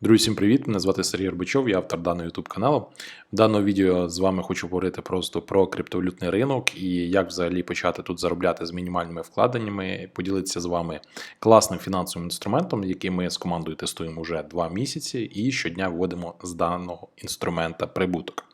Друзі, всім привіт! Мене звати Сергій Горбачов, я автор даного YouTube каналу. В даному відео з вами хочу говорити просто про криптовалютний ринок і як взагалі почати тут заробляти з мінімальними вкладеннями, поділитися з вами класним фінансовим інструментом, який ми з командою тестуємо вже два місяці, і щодня вводимо з даного інструмента прибуток.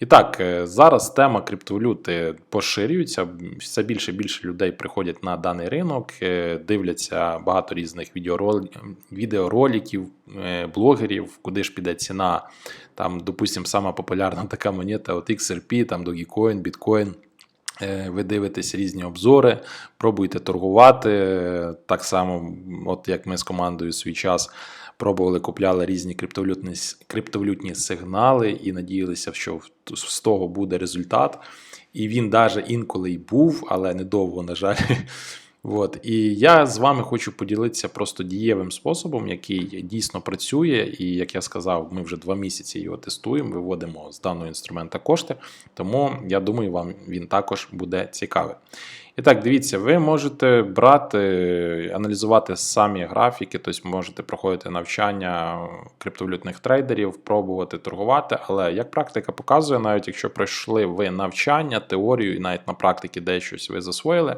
І так, е, зараз тема криптовалюти поширюється. Все більше і більше людей приходять на даний ринок, е, дивляться багато різних відеорол- відеороликів, е, блогерів, куди ж піде ціна. Там, допустимо, сама популярна така монета, от XRP, там Dogecoin, Bitcoin. Ви дивитесь різні обзори, пробуєте торгувати. Так само, от як ми з командою свій час пробували, купляли різні криптовалютні, криптовалютні сигнали і надіялися, що з того буде результат. І він навіть інколи й був, але недовго, на жаль. От. І я з вами хочу поділитися просто дієвим способом, який дійсно працює. І як я сказав, ми вже два місяці його тестуємо, виводимо з даного інструмента кошти. Тому я думаю, вам він також буде цікавий. І так, дивіться, ви можете брати, аналізувати самі графіки, тобто можете проходити навчання криптовалютних трейдерів, пробувати торгувати. Але як практика показує, навіть якщо пройшли ви навчання, теорію і навіть на практиці дещось ви засвоїли,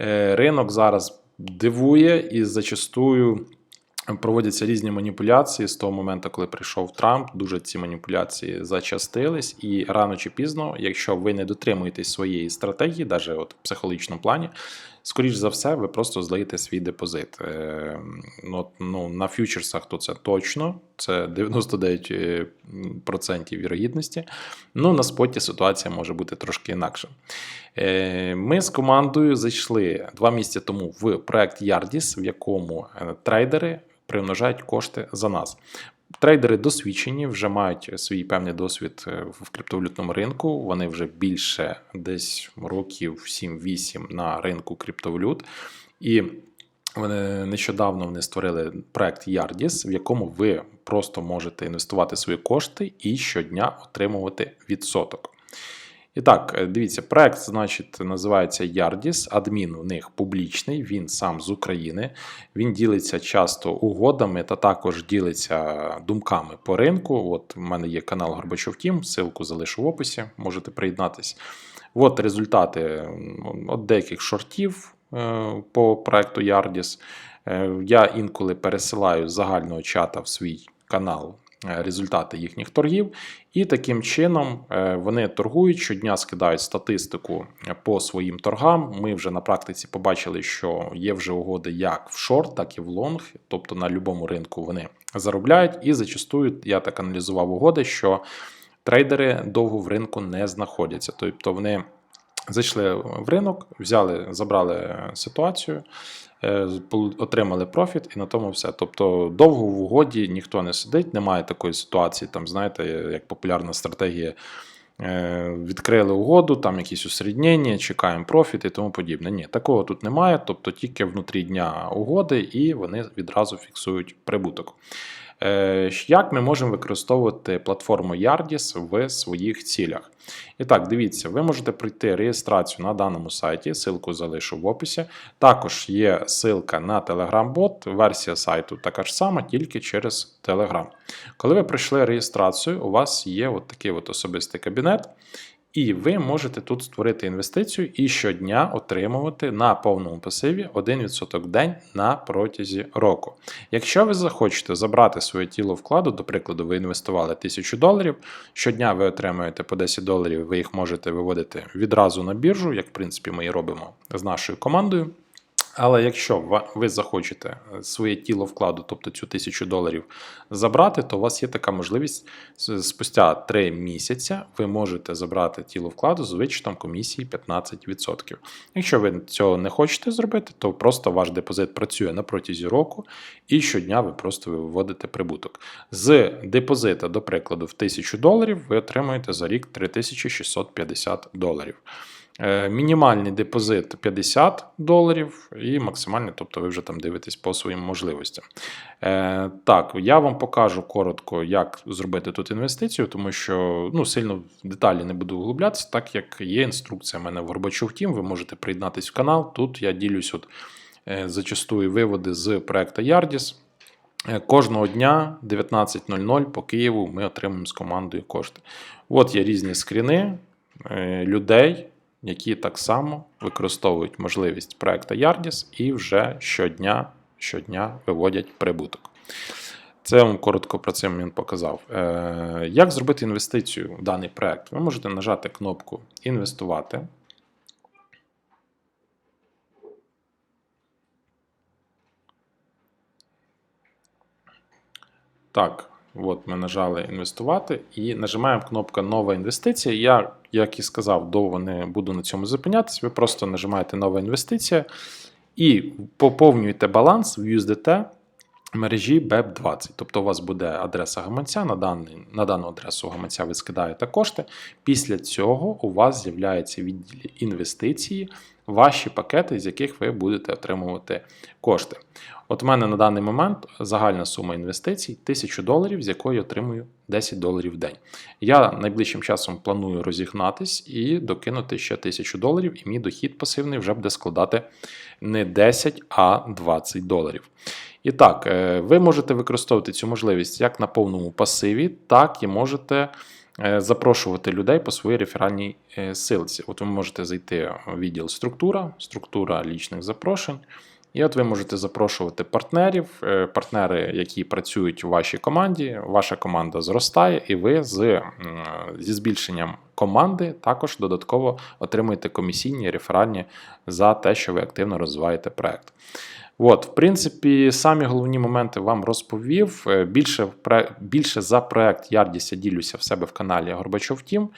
е, ринок зараз дивує і зачастую. Проводяться різні маніпуляції з того моменту, коли прийшов Трамп. Дуже ці маніпуляції зачастились, і рано чи пізно, якщо ви не дотримуєтесь своєї стратегії, навіть от в психологічному плані, скоріш за все, ви просто злиєте свій депозит. Е, ну, на фьючерсах то це точно, це 99% вірогідності. Ну, на споті ситуація може бути трошки інакша. Е, Ми з командою зайшли два місяці тому в проект Yardis, в якому е, трейдери примножають кошти за нас. Трейдери досвідчені, вже мають свій певний досвід е, в криптовалютному ринку. Вони вже більше десь років 7-8 на ринку криптовалют. І вони нещодавно вони створили проект Yardis, в якому ви просто можете інвестувати свої кошти і щодня отримувати відсоток. І так, е, дивіться, проект, значить, називається Yardis. Адмін у них публічний, він сам з України. Він ділиться часто угодами та також ділиться думками по ринку. От у мене є канал Горбачов Тім, ссылку залишу в описі, можете приєднатись. От результати от деяких шортів е, по проекту Yardis. Е, Я інколи пересилаю з загального чата в свій канал результати їхніх торгів. І таким чином е, вони торгують щодня, скидають статистику е, по своїм торгам. Ми вже на практиці побачили, що є вже угоди як в шорт, так і в лонг, тобто на будь-якому ринку вони заробляють. І зачастую я так аналізував угоди, що трейдери довго в ринку не знаходяться. Тобто вони зайшли в ринок, взяли, забрали ситуацію. Е, Отримали профіт і на тому все. Тобто довго в угоді ніхто не сидить, немає такої ситуації. Там, знаєте, як популярна стратегія. е, Відкрили угоду, там якісь усереднення, чекаємо профіт і тому подібне. Ні, такого тут немає. Тобто тільки внутрі дня угоди, і вони відразу фіксують прибуток. Е, Як ми можемо використовувати платформу Yardis в своїх цілях? І так, дивіться, ви можете пройти реєстрацію на даному сайті, ссылку залишу в описі. Також є ссылка на Telegram-бот, версія сайту така ж сама, тільки через Telegram. Коли ви пройшли реєстрацію, у вас є от такий от особистий кабінет. І ви можете тут створити інвестицію і щодня отримувати на повному пасиві 1% в день на протязі року. Якщо ви захочете забрати своє тіло вкладу, до прикладу, ви інвестували 1000 доларів, щодня ви отримуєте по 10 доларів, ви їх можете виводити відразу на біржу, як в принципі ми і робимо з нашою командою. Але якщо ви захочете е, своє тіло вкладу, тобто цю тисячу доларів, забрати, то у вас є така можливість спустя 3 місяці ви можете забрати тіло вкладу з вичетом комісії 15%. Якщо ви цього не хочете зробити, то просто ваш депозит працює на протязі року, і щодня ви просто виводите прибуток. З депозита, до прикладу, в 1000 доларів ви отримуєте за рік 3650 доларів. Е, Мінімальний депозит 50 доларів і максимальний, тобто ви вже там дивитесь по своїм можливостям. Е, так, я вам покажу коротко, як зробити тут інвестицію, тому що ну, сильно в деталі не буду углублятися, так як є інструкція в мене в Горбачов Тім, ви можете приєднатись в канал. Тут я ділюсь от, е, зачастую виводи з проекту. Е, Кожного дня 19.00 по Києву ми отримуємо з командою кошти. От є різні скріни людей, які так само використовують можливість проекту Yardis і вже щодня, щодня виводять прибуток. Це вам коротко про цей момент показав. Е, Як зробити інвестицію в даний проект? Ви можете нажати кнопку Інвестувати. Так, от ми нажали інвестувати і нажимаємо кнопку Нова інвестиція. Я, як і сказав, довго не буду на цьому зупинятися. Ви просто нажимаєте Нова інвестиція і поповнюєте баланс в USDT мережі BEP20. Тобто у вас буде адреса гаманця, на, даний, на дану адресу гаманця ви скидаєте кошти. Після цього у вас з'являється відділі інвестиції ваші пакети, з яких ви будете отримувати кошти. От у мене на даний момент загальна сума інвестицій 1000 доларів, з якої отримую 10 доларів в день. Я найближчим часом планую розігнатись і докинути ще 1000 доларів, і мій дохід пасивний вже буде складати не 10, а 20 доларів. І так, е, ви можете використовувати цю можливість як на повному пасиві, так і можете е, запрошувати людей по своїй реферальній е, силці. От ви можете зайти в відділ структура, структура лічних запрошень. І от ви можете запрошувати партнерів, е, партнери, які працюють у вашій команді. Ваша команда зростає, і ви з, зі збільшенням команди також додатково отримуєте комісійні реферальні за те, що ви активно розвиваєте проект. От, в принципі, самі головні моменти вам розповів. Е, Більше, більше за проект я ділюся в себе в каналі Горбачов Тім.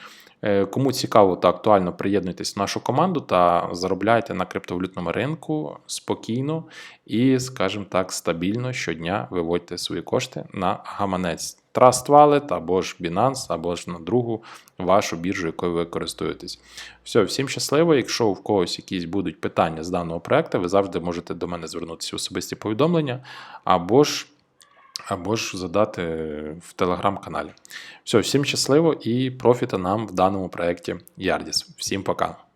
Е, Кому цікаво та актуально, приєднуйтесь в нашу команду та заробляйте на криптовалютному ринку спокійно і, скажімо так, стабільно щодня виводьте свої кошти на гаманець Trust Wallet або ж Binance, або ж на другу вашу біржу, якою ви користуєтесь. Все, всім щасливо. Якщо у когось якісь будуть питання з даного проекту, ви завжди можете до мене звернутися в особисті повідомлення або ж або ж задати в телеграм-каналі. Все, всім щасливо і профіта нам в даному проєкті Ярдіс. Всім пока.